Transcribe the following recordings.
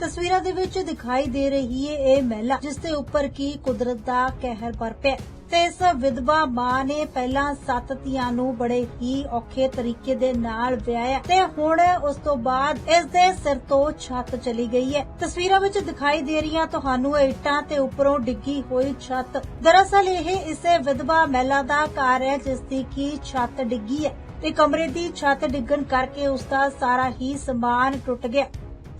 ਤਸਵੀਰਾਂ ਦੇ ਵਿੱਚ ਦਿਖਾਈ ਦੇ ਰਹੀ ਹੈ ਇਹ ਮਹਿਲਾ, ਜਿਸ ਦੇ ਉੱਪਰ ਕੀ ਕੁਦਰਤ ਦਾ ਕਹਿਰ ਵਰਪਿਆ ਤੇ ਇਸ ਵਿਧਵਾ ਮਾਂ ਨੇ ਪਹਿਲਾਂ ਸੱਤ ਧੀਆਂ ਨੂੰ ਬੜੇ ਹੀ ਔਖੇ ਤਰੀਕੇ ਦੇ ਨਾਲ ਵਿਆਹਿਆ ਤੇ ਹੁਣ ਉਸ ਤੋਂ ਬਾਅਦ ਇਸ ਦੇ ਸਿਰ ਤੋਂ ਛੱਤ ਚਲੀ ਗਈ ਹੈ ਤਸਵੀਰਾਂ ਵਿੱਚ ਦਿਖਾਈ ਦੇ ਰਹੀਆਂ ਤੁਹਾਨੂੰ ਇਹ ਇੱਟਾਂ ਤੇ ਉੱਪਰੋਂ ਡਿੱਗੀ ਹੋਈ ਛੱਤ। ਦਰਅਸਲ ਇਹ ਇਸੇ ਵਿਧਵਾ ਮਹਿਲਾ ਦਾ ਘਰ ਹੈ, ਜਿਸ ਦੀ ਕੀ ਛੱਤ ਡਿੱਗੀ ਹੈ ਤੇ ਕਮਰੇ ਦੀ ਛੱਤ ਡਿੱਗਣ ਕਰਕੇ ਉਸ ਦਾ ਸਾਰਾ ਹੀ ਸਮਾਨ ਟੁੱਟ ਗਿਆ।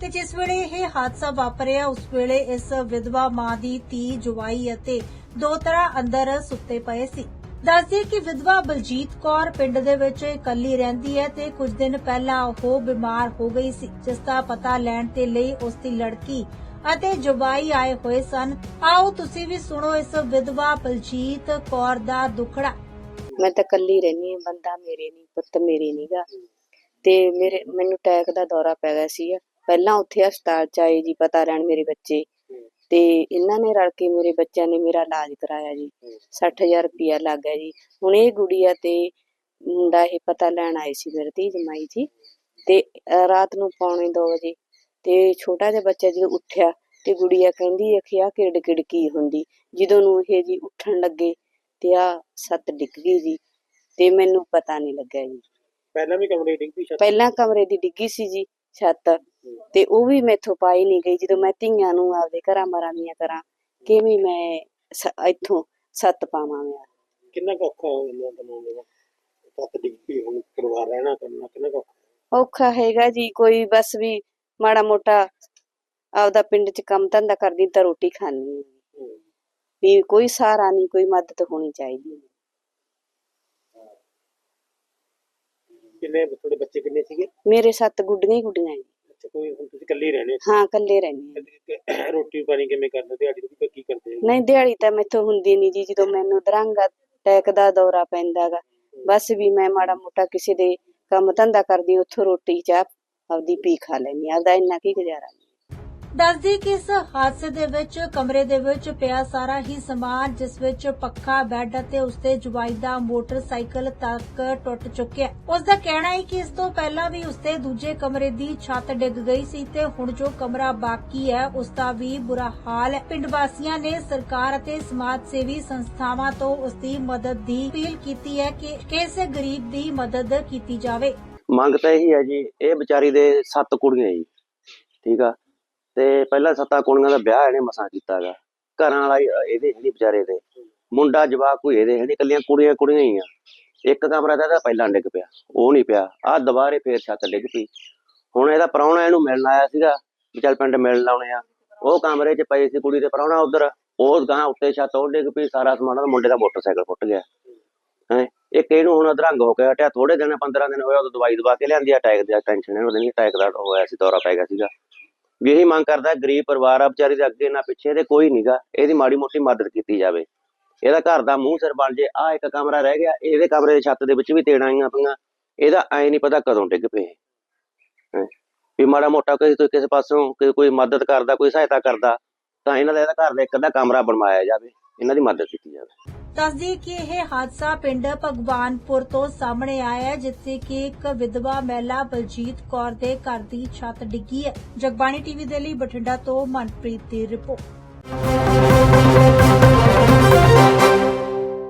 ਤੇ ਜਿਸ ਵੇਲੇ ਇਹ ਹਾਦਸਾ ਵਾਪਰਿਆ, ਉਸ ਵੇਲੇ ਇਸ ਵਿਧਵਾ ਮਾਂ ਦੀ ਧੀ ਜਵਾਈ ਅਤੇ ਦੋ ਤਰ੍ਹਾਂ ਅੰਦਰ ਸੁੱਤੇ ਪਏ ਸੀ। ਦੱਸਦੀ ਕਿ ਵਿਧਵਾ ਬਲਜੀਤ ਕੌਰ ਪਿੰਡ ਦੇ ਵਿੱਚ ਇਕੱਲੀ ਰਹਿੰਦੀ ਹੈ ਤੇ ਕੁਝ ਦਿਨ ਪਹਿਲਾਂ ਉਹ ਬਿਮਾਰ ਹੋ ਗਈ ਸੀ, ਜਿਸ ਦਾ ਪਤਾ ਲੈਣ ਦੇ ਲਈ ਉਸ ਦੀ ਲੜਕੀ ਅਤੇ ਜਵਾਈ ਆਏ ਹੋਏ ਸਨ। ਆਓ ਤੁਸੀਂ ਵੀ ਸੁਣੋ ਇਸ ਵਿਧਵਾ ਬਲਜੀਤ ਕੌਰ ਦਾ ਦੁਖੜਾ। ਮੈਂ ਤਾਂ ਕੱਲੀ ਰਹਿੰਦੀ ਆ ਬੰਦਾ ਮੇਰੇ ਨਹੀਂ ਪੁੱਤ ਮੇਰੇ ਨਹੀਂਗਾ ਤੇ ਮੇਰੇ, ਮੈਨੂੰ ਟੈਕ ਦਾ ਦੌਰਾ ਪੈ ਗਿਆ ਸੀ ਪਹਿਲਾਂ ਉੱਥੇ ਹਸਪਤਾਲ ਚ ਆਏ ਜੀ ਪਤਾ ਲੈਣ ਮੇਰੇ ਬੱਚੇ। ਤੇ ਇਹਨਾਂ ਨੇ ਰਲ ਕੇ ਮੇਰੇ ਬੱਚਿਆਂ ਨੇ ਮੇਰਾ ਇਲਾਜ ਕਰਾਇਆ ਜੀ। 60000 ਰੁਪਇਆ ਲੱਗ ਗਿਆ ਜੀ। ਹੁਣ ਇਹ ਗੁੜੀਆ ਤੇ ਮੁੰਡਾ ਇਹ ਪਤਾ ਲੈਣ ਆਏ ਸੀ ਮੇਰੇ ਧੀ ਜਮਾਈ ਜੀ। ਤੇ ਰਾਤ ਨੂੰ ਪੌਣੇ 2 ਵਜੇ ਤੇ ਛੋਟਾ ਜਿਹਾ ਬੱਚਾ ਜਦੋਂ ਉੱਠਿਆ ਤੇ ਗੁੜੀਆ ਕਹਿੰਦੀ ਅਖਿਆ ਕਿੜ ਕਿੜ ਕੀ ਹੁੰਦੀ? ਜਦੋਂ ਨੂੰ ਇਹ ਜੀ ਉੱਠਣ ਲੱਗੇ ਤੇ ਆ ਸੱਤ ਡਿੱਗ ਗਈ ਜੀ ਤੇ ਮੈਨੂੰ ਪਤਾ ਨਹੀਂ ਲੱਗਾ ਜੀ। ਪਹਿਲਾਂ ਵੀ ਕਮਰੇ ਡਿੱਗ ਛੱਤ ਪਹਿਲਾਂ ਕਮਰੇ ਦੀ ਡਿੱਗੀ ਸੀ ਜੀ। ਛੱਤ। ਤੇ ਉਹ ਵੀ ਮੈਥੋਂ ਪਾਈ ਨਹੀਂ ਗਈ। ਜਦੋਂ ਮੈਂ ਧੀਆਂ ਨੂੰ ਆਪਦੇ ਘਰਾਂ ਮਰਾਂ ਦੀਆਂ ਕਰਾਂ ਕਿਵੇਂ ਮੈਂ ਇੱਥੋਂ ਸੱਤ ਪਾਵਾਂ ਮੈਂ ਕਿੰਨਾ ਔਖਾ ਹੋ ਜਾਂਦਾ ਬਣਾਉਂਦੇ ਦਾ ਛੱਤ ਡਿੱਗ ਪਈ ਹੁਣ ਪਰਿਵਾਰ ਰਹਿਣਾ ਕਰਨਾ ਕਿੰਨਾ ਕੁ ਔਖਾ? ਔਖਾ ਹੈਗਾ ਜੀ। ਕੋਈ ਬਸ ਵੀ ਮਾੜਾ ਮੋਟਾ ਆਪਦਾ ਪਿੰਡ 'ਚ ਕੰਮ ਧੰਦਾ ਕਰਦੀ ਤਾਂ ਰੋਟੀ ਖਾਣੀ। ਵੀ ਕੋਈ ਸਹਾਰਾ ਨਹੀਂ ਕੋਈ ਮਦਦ ਹੋਣੀ ਚਾਹੀਦੀ। ਕਿੰਨੇ ਤੁਹਾਡੇ ਬੱਚੇ ਕਿੰਨੇ ਸੀਗੇ? ਮੇਰੇ ਸੱਤ ਗੁੱਡੀਆਂ ਹੀ ਗੁੱਡੀਆਂ ਜੀ ਅੱਛਾ ਕੋਈ ਹੁਣ ਤੁਸੀਂ ਇਕੱਲੇ ਹੀ ਰਹਿੰਦੇ ਹੋ ਹਾਂ ਇਕੱਲੇ ਰਹਿੰਦੇ ਹਾਂ। ਰੋਟੀ ਪਾਣੀ ਕਿਵੇਂ ਕਰਦੇ ਦਿਹਾੜੀ ਦੀ ਕੀ ਕਰਦੇ ਹੋ? ਨਹੀਂ ਦਿਹਾੜੀ ਤਾਂ ਮੈਥੋਂ ਹੁੰਦੀ ਨਹੀਂ ਜੀ ਜਦੋਂ ਮੈਨੂੰ ਦਰੰਗਾ ਟੈਕ ਦਾ ਦੌਰਾ ਪੈਂਦਾਗਾ ਬਸ ਵੀ ਮੈਂ ਮਾੜਾ ਮੋਟਾ ਕਿਸੇ ਦੇ ਕੰਮ ਧੰਦਾ ਕਰਦੀ ਉੱਥੋਂ ਰੋਟੀ ਚਾਹ ਆਪਦੀ ਪੀ ਖਾ ਲੈਂਦੀ ਆਪਦਾ ਇੰਨਾ ਕੀ ਗੁਜ਼ਾਰਾ ਦੱਸਦੀ ਕਿ ਇਸ ਹਾਦਸੇ ਦੇ ਵਿੱਚ, ਕਮਰੇ ਦੇ ਵਿੱਚ ਪਿਆ ਸਾਰਾ ਹੀ ਸਮਾਨ, ਜਿਸ ਵਿੱਚ ਪੱਖਾ, ਬੈੱਡ ਅਤੇ ਉਸਦੇ ਜਵਾਈ ਦਾ ਮੋਟਰਸਾਈਕਲ ਤੱਕ ਟੁੱਟ ਚੁੱਕਿਆ ਉਸ ਦਾ ਕਹਿਣਾ ਹੈ ਕਿ ਇਸ ਤੋਂ ਪਹਿਲਾਂ ਵੀ ਉਸਦੇ ਦੂਜੇ ਕਮਰੇ ਦੀ ਛੱਤ ਡਿੱਗ ਗਈ ਸੀ ਤੇ ਹੁਣ ਜੋ ਕਮਰਾ ਬਾਕੀ ਹੈ ਉਸ ਦਾ ਵੀ ਬੁਰਾ ਹਾਲ ਹੈ। ਪਿੰਡ ਵਾਸੀਆਂ ਨੇ ਸਰਕਾਰ ਅਤੇ ਸਮਾਜ ਸੇਵੀ ਸੰਸਥਾਵਾਂ ਤੋਂ ਉਸ ਦੀ ਮਦਦ ਦੀ ਅਪੀਲ ਕੀਤੀ ਹੈ ਕਿ ਕਿਸੇ ਗਰੀਬ ਦੀ ਮਦਦ ਕੀਤੀ ਜਾਵੇ। ਮੰਗ ਤਾਂ ਇਹੀ ਹੈ ਜੀ, ਇਹ ਵਿਚਾਰੀ ਦੇ ਸੱਤ ਕੁੜੀਆਂ ਜੀ, ਠੀਕ ਆ? ਤੇ ਪਹਿਲਾਂ ਸੱਤਾ ਕੁੜੀਆਂ ਦਾ ਵਿਆਹ ਇਹਨੇ ਮਸਾਂ ਕੀਤਾਗਾ। ਘਰਾਂ ਵਾਲਾ ਹੀ ਇਹਦੇ ਹੈ ਨੀ ਵਿਚਾਰੇ ਦੇ। ਮੁੰਡਾ, ਜਵਾਕ ਕੋਈ ਇਹਦੇ ਹੈ ਨੀ ਇਕੱਲੀਆਂ ਕੁੜੀਆਂ ਕੁੜੀਆਂ ਹੀ ਆ। ਇੱਕ ਕਮਰਾ ਦਾ ਇਹਦਾ ਪਹਿਲਾਂ ਡਿੱਗ ਪਿਆ, ਉਹ ਨਹੀਂ ਪਿਆ। ਆ ਦੁਬਾਰੇ ਫੇਰ ਛੱਤ ਡਿੱਗ ਪਈ। ਹੁਣ ਇਹਦਾ ਪ੍ਰਾਹੁਣਾ ਇਹਨੂੰ ਮਿਲਣ ਆਇਆ ਸੀਗਾ, ਵੀ ਚੱਲ ਪਿੰਡ ਮਿਲਣ ਆਉਣੇ ਆ। ਉਹ ਕਮਰੇ 'ਚ ਪਈ ਸੀ ਕੁੜੀ ਦੇ ਪ੍ਰਾਹੁਣਾ ਉਧਰ। ਉਹ ਗਾਂ ਉੱਤੇ ਛੱਤ, ਉਹ ਡਿੱਗ ਪਈ, ਸਾਰਾ ਸਮਾਨ ਉਹਦਾ ਮੁੰਡੇ ਦਾ ਮੋਟਰਸਾਈਕਲ ਫੁੱਟ ਗਿਆ। ਹੈ ਇੱਕ ਇਹਨੂੰ ਹੁਣ ਅਧਰੰਗ ਹੋ ਕੇ ਹਟਿਆ? ਥੋੜੇ ਦਿਨ 15 ਦਿਨ ਹੋਇਆ ਉਹ ਦਵਾਈ ਦਵਾ ਕੇ ਲਿਆਂਦੀ ਆ ਅਟੈਕ ਦੀ ਟੈਨਸ਼ਨ ਇਹਨੂੰ ਨਹੀਂ ਅਟੈਕ ਦਾ ਹੋਇਆ ਸੀ, ਦੌਰਾ ਪੈ ਗਿਆ ਸੀਗਾ। ਇਹੀ ਮੰਗ ਕਰਦਾ ਗਰੀਬ ਪਰਿਵਾਰ ਆ, ਵਿਚਾਰੀ ਦੇ ਅੱਗੇ ਨਾ ਪਿੱਛੇ ਤੇ ਕੋਈ ਨਹੀਂਗਾ ਇਹਦੀ ਮਾੜੀ ਮੋਟੀ ਮਦਦ ਕੀਤੀ ਜਾਵੇ। ਇਹਦਾ ਘਰ ਦਾ ਮੂੰਹ ਸਿਰ ਬਣ ਜੇ ਆ ਇੱਕ ਕਮਰਾ ਰਹਿ ਗਿਆ, ਇਹਦੇ ਕਮਰੇ ਦੀ ਛੱਤ ਦੇ ਵਿੱਚ ਵੀ ਤੇੜਾਂ ਆਈਆਂ ਪਈਆਂ। ਇਹਦਾ ਐ ਨਹੀਂ ਪਤਾ ਕਦੋਂ ਡਿੱਗ ਪਏ ਵੀ ਮਾੜਾ ਮੋਟਾ ਕਿਸੇ ਤੋਂ ਕਿਸੇ ਪਾਸੋਂ ਕੋਈ ਮਦਦ ਕਰਦਾ, ਕੋਈ ਸਹਾਇਤਾ ਕਰਦਾ, ਤਾਂ ਇਹਨਾਂ ਦਾ ਇਹਦਾ ਘਰ ਦਾ ਇੱਕ ਅੱਧਾ ਕਮਰਾ ਬਣਵਾਇਆ ਜਾਵੇ। ਇਹਨਾਂ ਦੀ ਮਦਦ ਕੀਤੀ ਜਾਵੇ। ਦੱਸਦੀ ਕਿ ਇਹ ਹਾਦਸਾ ਪਿੰਡ ਭਗਵਾਨਪੁਰ ਤੋਂ ਸਾਹਮਣੇ ਆਇਆ ਹੈ, ਜਿੱਥੇ ਕਿ ਇੱਕ ਵਿਧਵਾ ਮਹਿਲਾ ਬਲਜੀਤ ਕੌਰ ਦੇ ਘਰ ਦੀ ਛੱਤ ਡਿੱਗੀ ਹੈ। ਜਗਬਾਣੀ ਟੀਵੀ ਦੇ ਲਈ ਬਠਿੰਡਾ ਤੋਂ ਮਨਪ੍ਰੀਤ ਦੀ ਰਿਪੋਰਟ।